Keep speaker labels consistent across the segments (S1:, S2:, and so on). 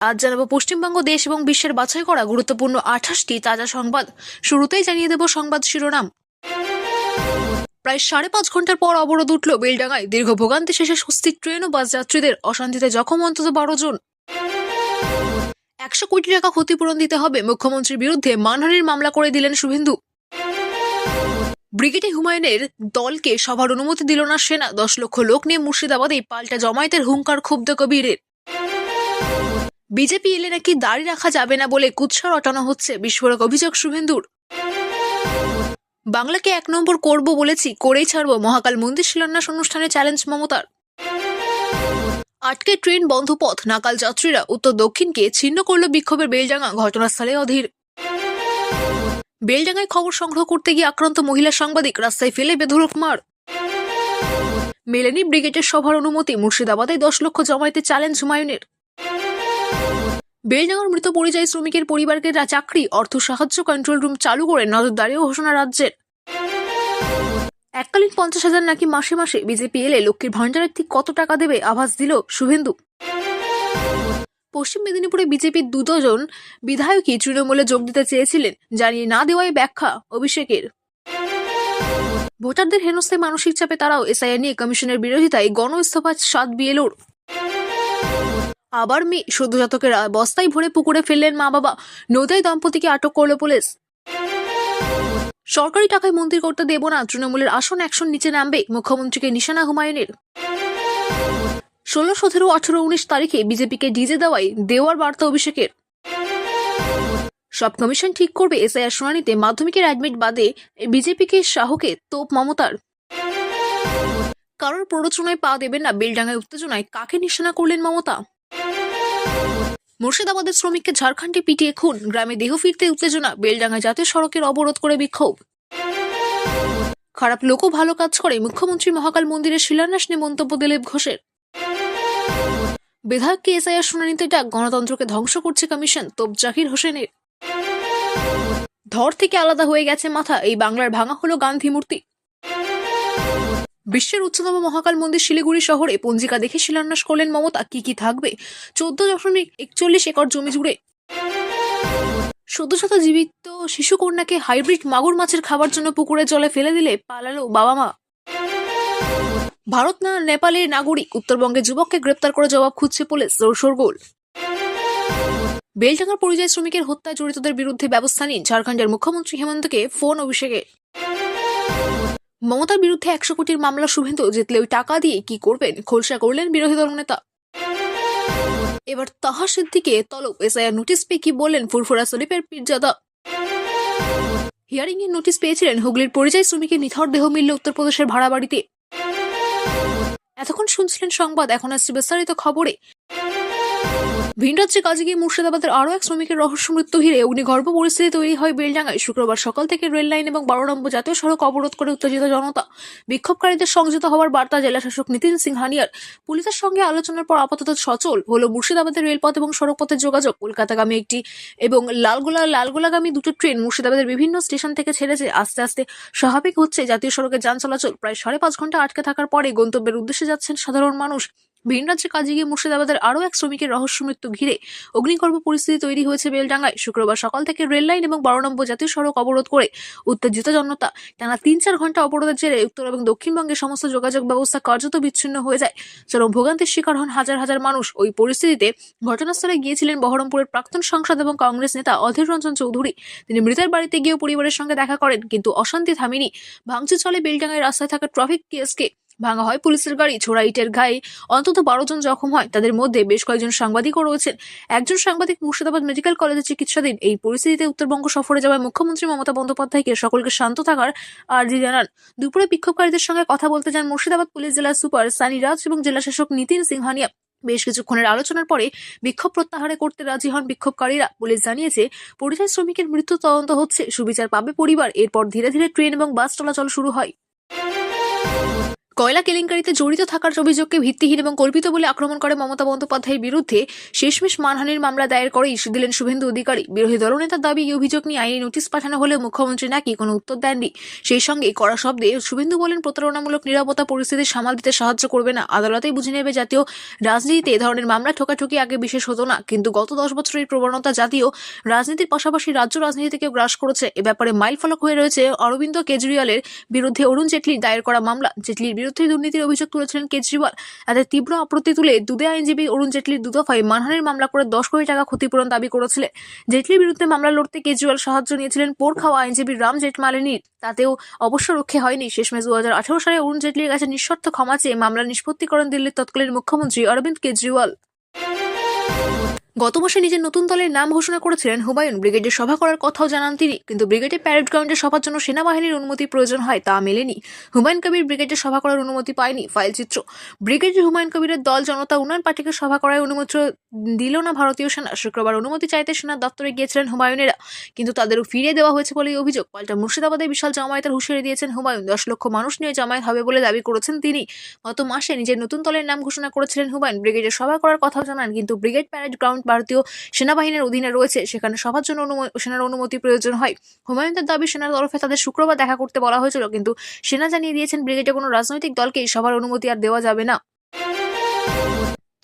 S1: আজ জানাব পশ্চিমবঙ্গ, দেশ এবং বিশ্বের বাছাই করা গুরুত্বপূর্ণ আঠাশটি তাজা সংবাদ। শুরুতেই জানিয়ে দেব সংবাদ শিরোনাম। প্রায় সাড়ে পাঁচ ঘণ্টার পর অবরোধ উঠল বেলডাঙ্গায়। দীর্ঘ ভোগান্তি শেষে স্বস্তির ট্রেন ও বাস যাত্রীদের অশান্তিতে জখম অন্তত বারো জন। একশো কোটি টাকা ক্ষতিপূরণ দিতে হবে মুখ্যমন্ত্রীর বিরুদ্ধে মানহানির মামলা করে দিলেন শুভেন্দু। ব্রিগেডে হুমায়ুনের দলকে সভার অনুমতি দিল না সেনা। দশ লক্ষ লোক নিয়ে মুর্শিদাবাদে পাল্টা জমায়েতের হুঙ্কার ক্ষুব্ধ কবিরের। বিজেপি এলে নাকি দাড়ি রাখা যাবে না বলে কুৎসা রটানো হচ্ছে বিস্ফোরক অভিযোগ শুভেন্দুর। বাংলাকে এক নম্বর করব বলেছি, করেই ছাড়ব। মহাকাল মন্দির শিলান্যাস অনুষ্ঠানে চ্যালেঞ্জ মমতার। আটকে ট্রেন বন্ধ পথ, নাকাল যাত্রীরা উত্তর দক্ষিণকে ছিন্ন করল বিক্ষোভের বেলডাঙ্গা ঘটনাস্থলে অধীর। বেলডাঙ্গায় খবর সংগ্রহ করতে গিয়ে আক্রান্ত মহিলা সাংবাদিক, রাস্তায় ফেলে বেধরক মার। মেলেনি ব্রিগেডের সভার অনুমতি, মুর্শিদাবাদে দশ লক্ষ জমাইতে চ্যালেঞ্জ হুমায়ুনের। বেলডাঙ্গার মৃত পরিযায়ী শ্রমিকের পরিবারকে চাকরি, অর্থ সাহায্য কন্ট্রোল রুম চালু করে নজরদারিও ঘোষণা রাজ্যের। এককালীন পঞ্চাশ হাজার নাকি মাসে মাসে বিজেপি এলে লক্ষ্মীর ভাণ্ডারের ঠিক কত টাকা দেবে আভাস দিল শুভেন্দু। পশ্চিম মেদিনীপুরে বিজেপির দুজন বিধায়কই তৃণমূলে যোগ দিতে চেয়েছিলেন, জানিয়ে না দেওয়াই ব্যাখ্যা অভিষেকের। ভোটারদের হেনস্থায় মানসিক চাপে তারাও এসআইআর নিয়ে কমিশনের বিরোধিতায় গণ ইস্তফা সাত বিএলওর। আবার মেয়ে সদ্যজাতকের বস্তায় ভরে পুকুরে ফেললেন মা বাবা। নদিয়ায় দম্পতিকে আটক করল পুলিশ। সরকারি টাকায় মন্দির করতে দেব না, তৃণমূলের আসন একশন নিচে নামবে, মুখ্যমন্ত্রীকে নিশানা হুমায়ুনের। ষোলো, সতেরো, আঠেরো, উনিশ তারিখে বিজেপিকে ডিজে দেওয়ায় দেওয়ার বার্তা অভিষেকের। সব কমিশন ঠিক করবে এসআইআর শুনানিতে, মাধ্যমিকের অ্যাডমিট বাদে বিজেপিকে শাহকে তোপ মমতার। কারোর প্ররোচনায় পা দেবেন না, বেলডাঙ্গায় উত্তেজনায় কাকে নিশানা করলেন মমতা? মুর্শিদাবাদের শ্রমিককে ঝাড়খণ্ডে পিটিয়ে খুন। গ্রামে দেহ ফিরতে উত্তেজনা। বেলডাঙ্গা জাতীয় সড়কের অবরোধ করে বিক্ষোভ। খারাপ লোকও ভালো কাজ করে। মুখ্যমন্ত্রী মহাকাল মন্দিরের শিলান্যাস নিয়ে মন্তব্য দিলীপ ঘোষের। বিধায়ককে এসআইআর শুনানিতে ডাক। গণতন্ত্রকে ধ্বংস করছে কমিশন। তোপ জাকির হোসেনের। ধর থেকে আলাদা হয়ে গেছে মাথা। এই বাংলার ভাঙা হলো গান্ধী মূর্তি। বিশ্বের উচ্চতম মহাকাল মন্দির শিলিগুড়ি শহরে পঞ্জিকা দেখে শিলান্যাস করলেন মমতা। কি কি থাকবে? চোদ্দ দশমিক একচল্লিশ একর জমি জুড়ে। সদ্য শত জীবিত শিশু কন্যাকে হাইব্রিড মাগুর মাছের খাবার জন্য পুকুরে জলে ফেলে দিলে পালালো বাবা মা ভারত না নেপালের নাগরিক? উত্তরবঙ্গের যুবককে গ্রেপ্তার করে জবাব খুঁজছে পুলিশ শোরগোল বেলডাঙ্গার পরিযায়ী শ্রমিকের হত্যায় জড়িতদের বিরুদ্ধে ব্যবস্থা নিন। ঝাড়খণ্ডের মুখ্যমন্ত্রী হেমন্তকে ফোন অভিষেকে। মমতার বিরুদ্ধে একশো কোটির মামলা শুভেন্দু জিতলে ওই টাকা দিয়ে কি করবেন? খোলসা করলেন বিরোধী দল নেতা এবার তাহা সিদ্দিকে তলব এসআইআর নোটিশ পেয়ে কি বললেন ফুরফুরা সলিপের পীরজাদা? হিয়ারিং এর নোটিশ পেয়েছিলেন হুগলির পরিযায়ী শ্রমিকের নিথর দেহ মিলল উত্তরপ্রদেশের ভাড়া বাড়িতে। এতক্ষণ শুনছিলেন সংবাদ, এখন আসছে বিস্তারিত খবরে। ভিন রাজ্যে কাজে গিয়ে মুর্শিদাবাদের আরও এক শ্রমিকের রহস্য মৃত্যু ঘিরে অগ্নিগর্ভ পরিস্থিতি তৈরি হয় বেলডাঙ্গায়। শুক্রবার সকাল থেকে রেল লাইন এবং বারো নম্বর জাতীয় সড়ক অবরোধ করে উত্তেজিত জনতা। বিক্ষোভকারীদের সংযত হওয়ার বার্তা জেলা শাসক নীতিন সিংহানিয়ার পুলিশের সঙ্গে আলোচনার পর আপাতত সচল হল মুর্শিদাবাদের রেলপথ এবং সড়কপথের যোগাযোগ। কলকাতাগামী একটি এবং লালগোলা লালগোলাগামী দুটো ট্রেন মুর্শিদাবাদের বিভিন্ন স্টেশন থেকে ছেড়েছে। আস্তে আস্তে স্বাভাবিক হচ্ছে। জাতীয় সড়কের যান চলাচল প্রায় সাড়ে পাঁচ ঘণ্টা আটকে থাকার পরে গন্তব্যের উদ্দেশ্যে যাচ্ছেন সাধারণ মানুষ। ভিন রাজ্যে কাজে গিয়ে মুর্শিদাবাদের আরও এক শ্রমিকের রহস্য মৃত্যু ঘিরে অগ্নিগর্ভ পরিস্থিতি তৈরি হয়েছে বেলডাঙ্গায়। শুক্রবার সকাল থেকে রেল লাইন এবং বারো নম্বর জাতীয় সড়ক অবরোধ করে উত্তেজিত জনতা টানা তিন চার ঘণ্টা অবরোধের জেরে উত্তর এবং দক্ষিণবঙ্গের সমস্ত যোগাযোগ ব্যবস্থা কার্যত বিচ্ছিন্ন হয়ে যায়। চরম ভোগান্তির শিকার হন হাজার হাজার মানুষ। ওই পরিস্থিতিতে ঘটনাস্থলে গিয়েছিলেন বহরমপুরের প্রাক্তন সাংসদ এবং কংগ্রেস নেতা অধীর রঞ্জন চৌধুরী। তিনি মৃতের বাড়িতে গিয়েও পরিবারের সঙ্গে দেখা করেন, কিন্তু অশান্তি থামেনি। ভাঙচুর চলে বেলডাঙ্গায় রাস্তায় থাকা ট্রাফিক কেসকে ভাঙা হয় পুলিশের গাড়ি, ছোড়া ইটের গায়ে অন্তত বারো জন জখম হয়। তাদের মধ্যে বেশ কয়েকজন সাংবাদিকও রয়েছেন। একজন সাংবাদিক মুর্শিদাবাদ মেডিকেল কলেজে চিকিৎসাধীন। এই পরিস্থিতিতে উত্তরবঙ্গ সফরে যাওয়ায় মুখ্যমন্ত্রী মমতা বন্দ্যোপাধ্যায়কে সকলকে শান্ত থাকার আর্জি জানান। দুপুরে বিক্ষোভকারীদের সঙ্গে কথা বলতে যান মুর্শিদাবাদ পুলিশ জেলার সুপার সানি রাজ এবং জেলা শাসক নীতিন সিংহানিয়া। বেশ কিছুক্ষণের আলোচনার পরে বিক্ষোভ প্রত্যাহারে করতে রাজি হন বিক্ষোভকারীরা। পুলিশ জানিয়েছে, পরিযায়ী শ্রমিকের মৃত্যু তদন্ত হচ্ছে। সুবিচার পাবে পরিবার। এরপর ধীরে ধীরে ট্রেন এবং বাস চলাচল শুরু হয়। কয়লা কেলেঙ্কারিতে জড়িত থাকার অভিযোগকে ভিত্তিহীন এবং কল্পিত বলে আক্রমণ করে মমতা বন্দ্যোপাধ্যায়ের বিরুদ্ধে শেষমেশ মানহানির মামলা দায়ের করে ইস্যু দিলেন শুভেন্দু অধিকারী। বিরোধী দলনেতার দাবি, এই অভিযোগ নিয়ে আইনি নোটিশ পাঠানো হলেও মুখ্যমন্ত্রী নাকি কোনো উত্তর দেননি। সেই সঙ্গে কড়া শব্দে শুভেন্দু বলেন, প্রতারণামূলক নিরাপত্তা পরিস্থিতি সামাল দিতে সাহায্য করবে না। আদালতেই বুঝে নেবে জাতীয় রাজনীতিতে এ ধরনের মামলা ঠোকাঠুকি আগে বিশেষ হতো না। কিন্তু গত দশ বছরের প্রবণতা জাতীয় রাজনীতির পাশাপাশি রাজ্য রাজনীতিকেও গ্রাস করেছে। এ ব্যাপারে মাইল ফলক হয়ে রয়েছে অরবিন্দ কেজরিওয়ালের বিরুদ্ধে অরুণ জেটলির দায়ের করা মামলা। জেটলির বিরুদ্ধে দুর্নীতির অভিযোগ তুলেছিলেন কেজরিওয়াল। তাদের তীব্র আপত্তি তুলে দুদে আইনজীবী অরুণ জেটলি দুদফায় মানহানির মামলা করে দশ কোটি টাকা ক্ষতিপূরণ দাবি করেছিলেন। জেটলির বিরুদ্ধে মামলা লড়তে কেজরিওয়াল সাহায্য নিয়েছিলেন পোর খাওয়া আইনজীবী রাম জেঠমালিনীর তাতেও অবশ্য রক্ষে হয়নি। শেষমেশ দু হাজার আঠারো সালে অরুণ জেটলির কাছে নিঃশর্ত ক্ষমা চেয়ে মামলা নিষ্পত্তি করেন দিল্লির তৎকালীন মুখ্যমন্ত্রী অরবিন্দ কেজরিওয়াল। গত মাসে নিজের নতুন দলের নাম ঘোষণা করেছিলেন হুমায়ুন। ব্রিগেডের সভা করার কথাও জানান তিনি। কিন্তু ব্রিগেডের প্যারেড গ্রাউন্ডে সভার জন্য সেনাবাহিনীর অনুমতি প্রয়োজন হয়, তা মেলেনি। হুমায়ুন কবির ব্রিগেডের সভা করার অনুমতি পায়নি ফাইল চিত্র। ব্রিগেডের হুমায়ুন কবিরের দল, জনতা, উন্নয়ন পার্টিকে সভা করায় অনুমতি দিল না ভারতীয় সেনা। শুক্রবার অনুমতি চাইতে সেনার দপ্তরে গিয়েছিলেন হুমায়ুনেরা। কিন্তু তাদেরও ফিরিয়ে দেওয়া হয়েছে বলেই অভিযোগ। পাল্টা মুর্শিদাবাদে বিশাল জামায়াতের হুঁশিয়ারি দিয়েছেন হুমায়ুন। দশ লক্ষ মানুষ নিয়ে জামায়াত হবে বলে দাবি করেছেন তিনি। গত মাসে নিজের নতুন দলের নাম ঘোষণা করেছিলেন হুমায়ুন। ব্রিগেডের সভা করার কথাও জানান, কিন্তু ব্রিগেড প্যারেড গ্রাউন্ড ভারতীয় সেনাবাহিনীর অধীনে রয়েছে। সেখানে সবার জন্য সেনার অনুমতি প্রয়োজন হয়। হুমায়ুনদের দাবি, সেনার তরফে তাদের শুক্রবার দেখা করতে বলা হয়েছিল, কিন্তু সেনা জানিয়ে দিয়েছেন ব্রিগেডে কোনো রাজনৈতিক দলকে সবার অনুমতি আর দেওয়া যাবে না।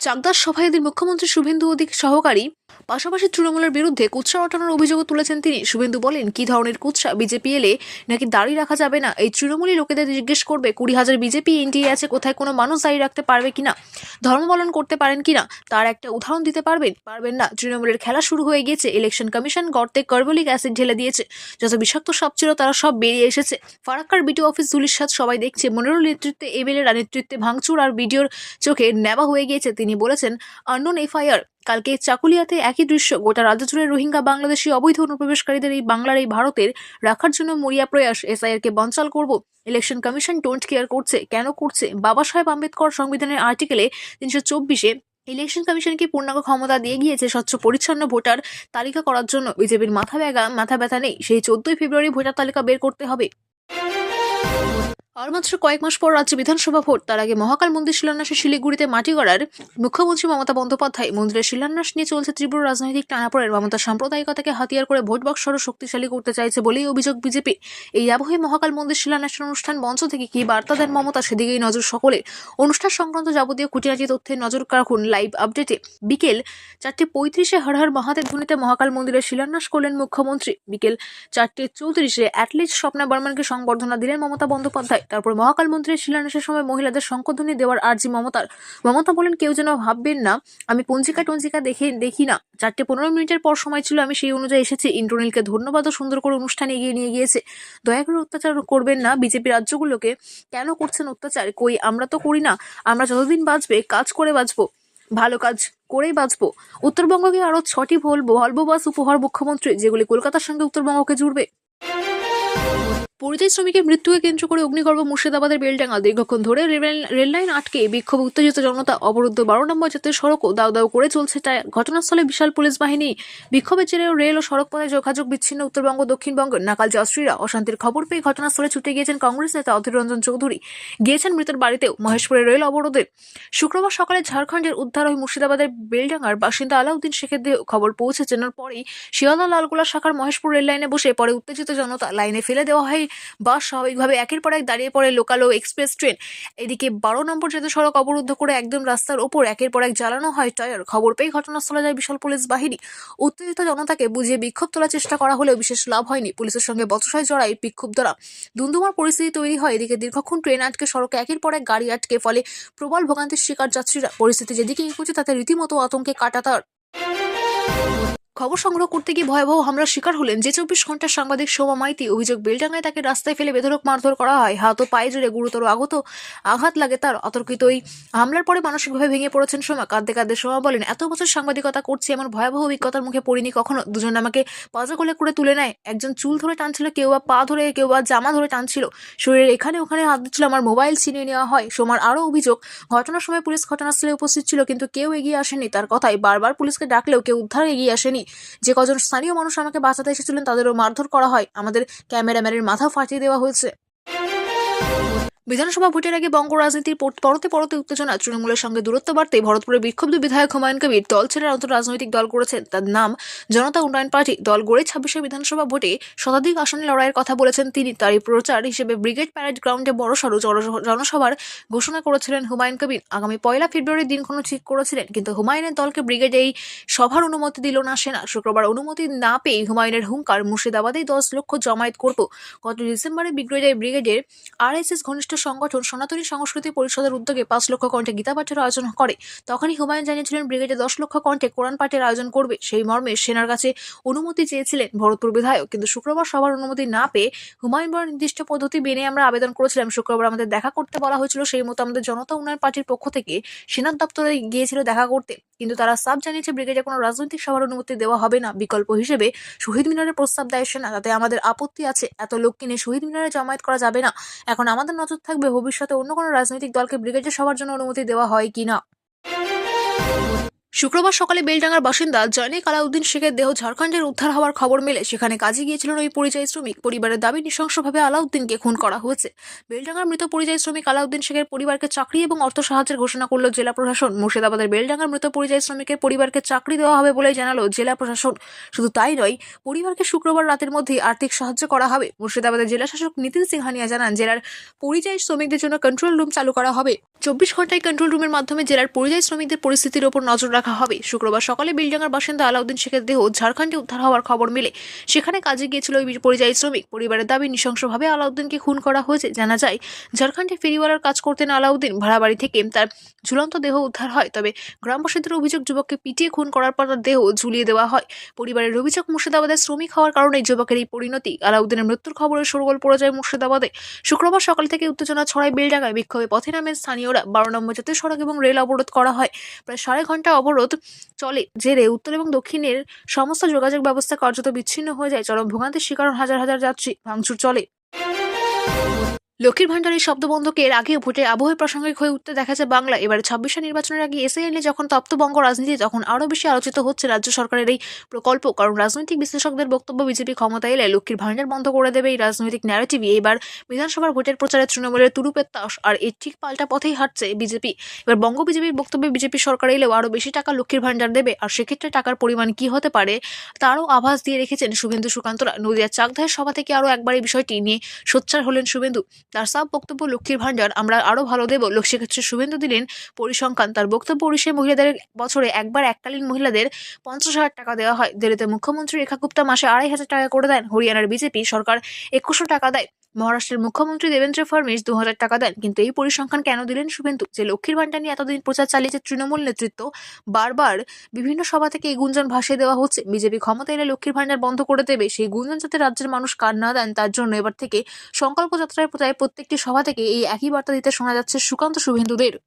S1: চাকদার সভায় এদিন মুখ্যমন্ত্রী শুভেন্দু অধিক সহকারী, পাশাপাশি তৃণমূলের বিরুদ্ধে কুৎসা ওঠানোর অভিযোগও তুলেছেন তিনি। শুভেন্দু বলেন, কি ধরনের কুৎসা? বিজেপি এলে নাকি দাড়ি রাখা যাবে না? এই তৃণমূলী লোকেদের জিজ্ঞেস করবে, কুড়ি হাজার বিজেপি এনটিএ আছে, কোথায় কোনো মানুষ দাঁড়িয়ে রাখতে পারবে কিনা? ধর্ম পালন করতে পারেন কিনা? তার একটা উদাহরণ দিতে পারবেন? পারবেন না। তৃণমূলের খেলা শুরু হয়ে গিয়েছে। ইলেকশন কমিশন গর্তে কার্বলিক অ্যাসিড ঢেলে দিয়েছে। যত বিষাক্ত সাপ ছিল, তারা সব বেরিয়ে এসেছে। ফারাক্কার বিডিও অফিস জুলির সাথে সবাই দেখছে। মনিরুল নেতৃত্বে এমএলএর নেতৃত্বে ভাঙচুর আর বিডিওর চোখে নেওয়া হয়ে গিয়েছে। তিনি বলেছেন, আননোন এফআইআর, কালকে চাকুলিয়াতে একই দৃশ্য, গোটা রাজ্য জুড়ে রোহিঙ্গা বাংলাদেশি অবৈধ অনুপ্রবেশকারীদের এই বাংলার এই ভারতের রাখার জন্য মরিয়া প্রয়াস। এসআইআর কে বঞ্চাল করব। ইলেকশন কমিশন ডোন্ট কেয়ার করছে। কেন করছে? বাবা সাহেব আম্বেদকর সংবিধানের আর্টিকেলে তিনশো চব্বিশে ইলেকশন কমিশনকে পূর্ণাঙ্গ ক্ষমতা দিয়ে গিয়েছে স্বচ্ছ, পরিচ্ছন্ন ভোটার তালিকা করার জন্য? বিজেপির মাথা ব্যাগা মাথা ব্যথা নেই। সেই চোদ্দই ফেব্রুয়ারি ভোটার তালিকা বের করতে হবে। আর মাত্র কয়েক মাস পর রাজ্য বিধানসভা ভোট, তার আগে মহাকাল মন্দির শিলান্যাসে শিলিগুড়িতে মাটি গড়ার মুখ্যমন্ত্রী মমতা বন্দ্যোপাধ্যায় মন্দিরের শিলান্যাস নিয়ে চলছে তীব্র রাজনৈতিক টানাপড়ের মমতা সাম্প্রদায়িকতাকে হাতিয়ার করে ভোট বাক্স আরও শক্তিশালী করতে চাইছে বলেই অভিযোগ বিজেপি। এই আবহে মহাকাল মন্দির শিলান্যাসের অনুষ্ঠান মঞ্চ থেকে কি বার্তা দেন মমতা সেদিকেই নজর সকলে অনুষ্ঠান সংক্রান্ত যাবতীয় খুঁটিনাটি তথ্যে নজর রাখুন লাইভ আপডেটে। বিকেল চারটে পঁয়ত্রিশে হর হর মহাদেব ধ্বনিতে মহাকাল মন্দিরের শিলান্যাস করলেন মুখ্যমন্ত্রী। বিকেল চারটে চৌত্রিশে অ্যাটলিস্ট স্বপ্না বর্মনকে সংবর্ধনা দিলেন মমতা বন্দ্যোপাধ্যায়। তারপর মহাকাল মন্ত্রীর শিলান্যাসের সময় মহিলাদের শঙ্কধ্বনি দেওয়ার আর্জি মমতার মমতা বলেন, কেউ যেন ভাববেন না, আমি পঞ্জিকা টঞ্জিকা দেখে, দেখি না। চারটে পনেরো মিনিটের পর সময় ছিল, আমি সেই অনুযায়ী এসেছি। ইন্দ্রনীলকে ধন্যবাদ ও সুন্দর করে অনুষ্ঠানে এগিয়ে নিয়ে গিয়েছে। দয়া করে অত্যাচার করবেন না, বিজেপি রাজ্যগুলোকে কেন করছেন অত্যাচার? কই, আমরা তো করি না। আমরা যতদিন বাঁচবে, কাজ করে বাঁচবো। ভালো কাজ করেই বাঁচবো। উত্তরবঙ্গকে আরও ছটি ভোল ভলভো বাস উপহার মুখ্যমন্ত্রী, যেগুলি কলকাতার সঙ্গে উত্তরবঙ্গকে জুড়বে। পরিযায়ী শ্রমিকের মৃত্যুকে কেন্দ্র করে অগ্নিগর্ভ মুর্শিদাবাদের বেলডাঙ্গা দীর্ঘক্ষণ ধরে রেল- রেললাইন আটকে বিক্ষোভ উত্তেজিত জনতা, অবরুদ্ধ বারো নম্বর জাতীয় সড়কও দাও দাও করে চলছে টায়ার ঘটনাস্থলে বিশাল পুলিশ বাহিনী। বিক্ষোভের জেরেও রেল ও সড়ক পথে যোগাযোগ বিচ্ছিন্ন উত্তরবঙ্গ দক্ষিণবঙ্গের নাকাল যাত্রীরা অশান্তির খবর পেয়ে ঘটনাস্থলে ছুটে গিয়েছেন কংগ্রেস নেতা অধীর রঞ্জন চৌধুরী। গিয়েছেন মৃতের বাড়িতেও মহেশপুরের রেল অবরোধে। শুক্রবার সকালে ঝাড়খণ্ডের উদ্ধার হয়ে মুর্শিদাবাদের বেলডাঙ্গার বাসিন্দা আলাউদ্দিন শেখের খবর পৌঁছেছেন পরেই শিয়ালদা লালগোলা শাখার মহেশপুর রেল লাইনে বসে পরে উত্তেজিত জনতা লাইনে ফেলে দেওয়া হয়। বাস স্বাভাবিকভাবে একের পর এক দাঁড়িয়ে পড়ে লোকাল ও এক্সপ্রেস ট্রেন। এদিকে বারো নম্বর জাতীয় সড়ক অবরুদ্ধ করে একদম রাস্তার ওপর একের পর এক জ্বালানো হয় টায়ার। খবর পেয়ে ঘটনাস্থলে যায় বিশাল পুলিশ বাহিনী। উত্তেজিত জনতাকে বুঝিয়ে বিক্ষোভ তোলার চেষ্টা করা হলেও বিশেষ লাভ হয়নি পুলিশের সঙ্গে বচসায় জড়ায় বিক্ষুব্ধরা দুন্দুমার পরিস্থিতি তৈরি হয় এদিকে দীর্ঘক্ষণ ট্রেন আটকে সড়কে একের পর এক গাড়ি আটকে ফলে প্রবল ভোগান্তির শিকার যাত্রীরা। পরিস্থিতি যেদিকে এগোচ্ছে তাতে রীতিমতো আতঙ্কে কাটাতার। খবর সংগ্রহ করতে গিয়ে ভয়াবহ হামলার শিকার হলেন যে চব্বিশ ঘণ্টার সাংবাদিক শোভা মাইতি। অভিযোগ, বেলডাঙ্গায় তাকে রাস্তায় ফেলে বেধরক মারধর করা হয়। হাত ও পায়ে জুড়ে গুরুতর আগত আঘাত লাগে তার। অতর্কিত ওই হামলার পরে মানসিকভাবে ভেঙে পড়েছেন সোমা। কাঁদতে কাঁদতে সোমা বলেন, এত বছর সাংবাদিকতা করছি, এমন ভয়াবহ অভিজ্ঞতার মুখে পড়িনি কখনো। দুজন আমাকে পাজা কোলে করে তুলে নেয়। একজন চুল ধরে টানছিল, কেউ বা পা ধরে, কেউ বা জামা ধরে টানছিল। শরীরের এখানে ওখানে হাত দিচ্ছিল, আমার মোবাইল ছিনিয়ে নেওয়া হয়। সোমার আরও অভিযোগ, ঘটনার সময় পুলিশ ঘটনাস্থলে উপস্থিত ছিল, কিন্তু কেউ এগিয়ে আসেনি তার কথাই বারবার পুলিশকে ডাকলেও কেউ উদ্ধার এগিয়ে আসেনি। যে কজন স্থানীয় মানুষ আমাকে বাঁচাতে এসেছিলেন তাদেরও মারধর করা হয়। আমাদের ক্যামেরাম্যানের মাথা ফাটিয়ে দেওয়া হয়েছে। বিধানসভা ভোটের আগে বঙ্গ রাজনীতির পরতে পরতে উত্তেজনা, তৃণমূলের সঙ্গে দূরত্ব বাড়তে ভরতপুরে বিক্ষুব্ধ বিধায়ক হুমায়ুন কবির দল ছেড়ে নতুন রাজনৈতিক দল করেছেন তার নাম জনতা উন্নয়ন পার্টি। দল গড়ে ছাব্বিশে বিধানসভা ভোটে শতাধিক আসনে লড়াইয়ের কথা বলেছেন তিনি। তারই প্রচার হিসেবে ব্রিগেড প্যারেড গ্রাউন্ডে বড়সড় জন- জনসভার ঘোষণা করেছিলেন হুমায়ুন কবির। আগামী পয়লা ফেব্রুয়ারির দিনক্ষণ ঠিক করেছিলেন, কিন্তু হুমায়ুনের দলকে ব্রিগেড এই সভার অনুমতি দিল না সেনা। শুক্রবার অনুমতি না পেয়ে হুমায়ুনের হুঙ্কার মুর্শিদাবাদেই দশ লক্ষ জমায়েত করব। গত ডিসেম্বরে ব্রিগেডের ব্রিগেডের আরএসএস ঘনিষ্ঠ সংগঠন সনাতনী সংস্কৃতি পরিষদের উদ্যোগে পাঁচ লক্ষ কণ্ঠে গীতা পাঠের আয়োজন করে। তখনই হুমায়ুন জানিয়েছিলেন, ব্রিগেডে দশ লক্ষ কণ্ঠে কোরআন পাঠের আয়োজন করবে। সেই মর্মে সেনার কাছে অনুমতি চেয়েছিলেন ভরতপুর বিধায়ক। কিন্তু শুক্রবার সবার অনুমতি না পেয়ে হুমায়ুন বড় নির্দিষ্ট পদ্ধতি মেনে আমরা আবেদন করেছিলাম। শুক্রবার আমাদের দেখা করতে বলা হয়েছিল, সেই মতো আমাদের জনতা উন্নয়ন পার্টির পক্ষ থেকে সেনার দপ্তরে গিয়েছিল দেখা করতে। কিন্তু তারা সাব জানিয়েছে, ব্রিগেডে কোনো রাজনৈতিক সভার অনুমতি দেওয়া হবে না। বিকল্প হিসেবে শহীদ মিনারের প্রস্তাব দেয় সেনা। তাতে আমাদের আপত্তি আছে, এত লোক কিনে শহীদ মিনারে জমায়েত করা যাবে না। এখন আমাদের নজর থাকবে ভবিষ্যতে অন্য কোনো রাজনৈতিক দলকে ব্রিগেডে সবার জন্য অনুমতি দেওয়া হয় কিনা। শুক্রবার সকালে বেলডাঙ্গার বাসিন্দা জয়নিক আলাউদ্দিন শেখের দেহ ঝাড়খণ্ডের উদ্ধার হওয়ার খবর মেলে। সেখানে কাজে গিয়েছিলেন ওই পরিযায়ী শ্রমিক। পরিবারের দাবি, নৃশংসভাবে আলাউদ্দিনকে খুন করা হয়েছে। বেলডাঙ্গার মৃত পরিযায়ী শ্রমিক আলাউদ্দিন শেখের পরিবারকে চাকরি এবং অর্থ সাহায্যের ঘোষণা করল জেলা প্রশাসন। মুর্শিদাবাদের বেলডাঙ্গার মৃত পরিযায়ী শ্রমিকের পরিবারকে চাকরি দেওয়া হবে বলে জানালো জেলা প্রশাসন। শুধু তাই নয়, পরিবারকে শুক্রবার রাতের মধ্যেই আর্থিক সাহায্য করা হবে। মুর্শিদাবাদের জেলা শাসক নীতিন সিংহানিয়া জানান, জেলার পরিযায়ী শ্রমিকদের জন্য কন্ট্রোল রুম চালু করা হবে। চব্বিশ ঘন্টায় কন্ট্রোল রুমের মাধ্যমে জেলার পরিযায়ী শ্রমিকদের পরিস্থিতির ওপর নজর রাখা হবে। শুক্রবার সকালে বিলডাঙ্গার বাসিন্দা আলাউদ্দিন শেখের দেহ ঝাড়খণ্ডে উদ্ধার হওয়ার খবর মেলে। সেখানে কাজে গিয়েছিল ওই পরিযায়ী শ্রমিক। পরিবারের দাবি, নৃশংসভাবে আলাউদ্দিনকে খুন করা হয়েছে। জানা যায়, ঝাড়খণ্ডে ফেরিওয়ালার কাজ করতেন আলাউদ্দিন। ভাড়া বাড়ি থেকে তার ঝুলন্ত দেহ উদ্ধার হয়। তবে গ্রামবাসীদের অভিযোগ, যুবককে পিটিয়ে খুন করার পর তার দেহ ঝুলিয়ে দেওয়া হয়। পরিবারের অভিযোগ মুর্শিদাবাদের শ্রমিক হওয়ার কারণে যুবকের এই পরিণতি। আলাউদ্দিনের মৃত্যুর খবরে সরগোল পড়ে যায় মুর্শিদাবাদে। শুক্রবার সকাল থেকে উত্তেজনা ছড়ায় বেলডাঙ্গায়। বিক্ষোভে পথে নামেন স্থানীয়রা। বারো নম্বর জাতীয় সড়ক এবং রেল অবরোধ করা হয়। প্রায় সাড়ে ঘণ্টা অবরোধ চলে। জেরে উত্তর এবং দক্ষিণের সমস্ত যোগাযোগ ব্যবস্থা কার্যত বিচ্ছিন্ন হয়ে যায়। চরম ভোগান্তির শিকার হাজার হাজার যাত্রী। ভাঙচুর চলে। লক্ষ্মীর ভাণ্ডারের শব্দবন্ধকে এর আগেও ভোটে আবহে প্রাসঙ্গিক হয়ে উঠতে দেখা যায় বাংলা। এবারে ছাব্বিশে নির্বাচনের আগে এসে এলে যখন তপ্তবঙ্গ রাজনীতি, তখন আরও বেশি আলোচিত হচ্ছে রাজ্য সরকারের এই প্রকল্প। কারণ রাজনৈতিক বিশ্লেষকদের বক্তব্য, বিজেপি ক্ষমতা এলে লক্ষ্মীর ভাণ্ডার বন্ধ করে দেবে এই রাজনৈতিক ন্যারেটিভই এবার বিধানসভার ভোটের প্রচারে তৃণমূলের তুরুপের তাস, আর এর ঠিক পাল্টা পথেই হাঁটছে বিজেপি। এবার বঙ্গ বিজেপির বক্তব্যে বিজেপি সরকার এলেও আরও বেশি টাকা লক্ষ্মীর ভাণ্ডার দেবে, আর সেক্ষেত্রে টাকার পরিমাণ কি হতে পারে তারও আভাস দিয়ে রেখেছেন শুভেন্দু সুকান্তরা। নদিয়ার চাকদাহের সভা থেকে আরও একবার এই বিষয়টি নিয়ে সোচ্চার হলেন শুভেন্দু। তার সব বক্তব্য লক্ষ্মীর ভাণ্ডার, আমরা আরও ভালো দেব। লক্ষ্মী ক্ষেত্রে শুভেন্দু দিলেন, পরিসংখ্যান, তার বক্তব্য ওড়িশায় মহিলাদের বছরে একবার এককালীন মহিলাদের পঞ্চাশ হাজার টাকা দেওয়া হয়। দিল্লিতে মুখ্যমন্ত্রী রেখা গুপ্তা মাসে আড়াই হাজার টাকা করে দেন। হরিয়ানার বিজেপি সরকার একুশশো টাকা দেয়। মহারাষ্ট্রের মুখ্যমন্ত্রী দেবেন্দ্র ফডনবিস দু হাজার টাকা দেন। কিন্তু এই পরিসংখ্যান কেন দিলেন শুভেন্দু? যে লক্ষ্মীর ভাণ্ডার নিয়ে এতদিন প্রচার চালিয়েছে তৃণমূল নেতৃত্ব, বারবার বিভিন্ন সভা থেকে এই গুঞ্জন ভাসিয়ে দেওয়া হচ্ছে। বিজেপি ক্ষমতা এলে লক্ষ্মীর ভাণ্ডার বন্ধ করে দেবে। সেই গুঞ্জন যাতে রাজ্যের মানুষ কান না দেন, তার জন্য এবার থেকে সংকল্প যাত্রায় প্রায় প্রত্যেকটি সভা থেকে এই একই বার্তা দিতে শোনা যাচ্ছে সুকান্ত শুভেন্দুদের।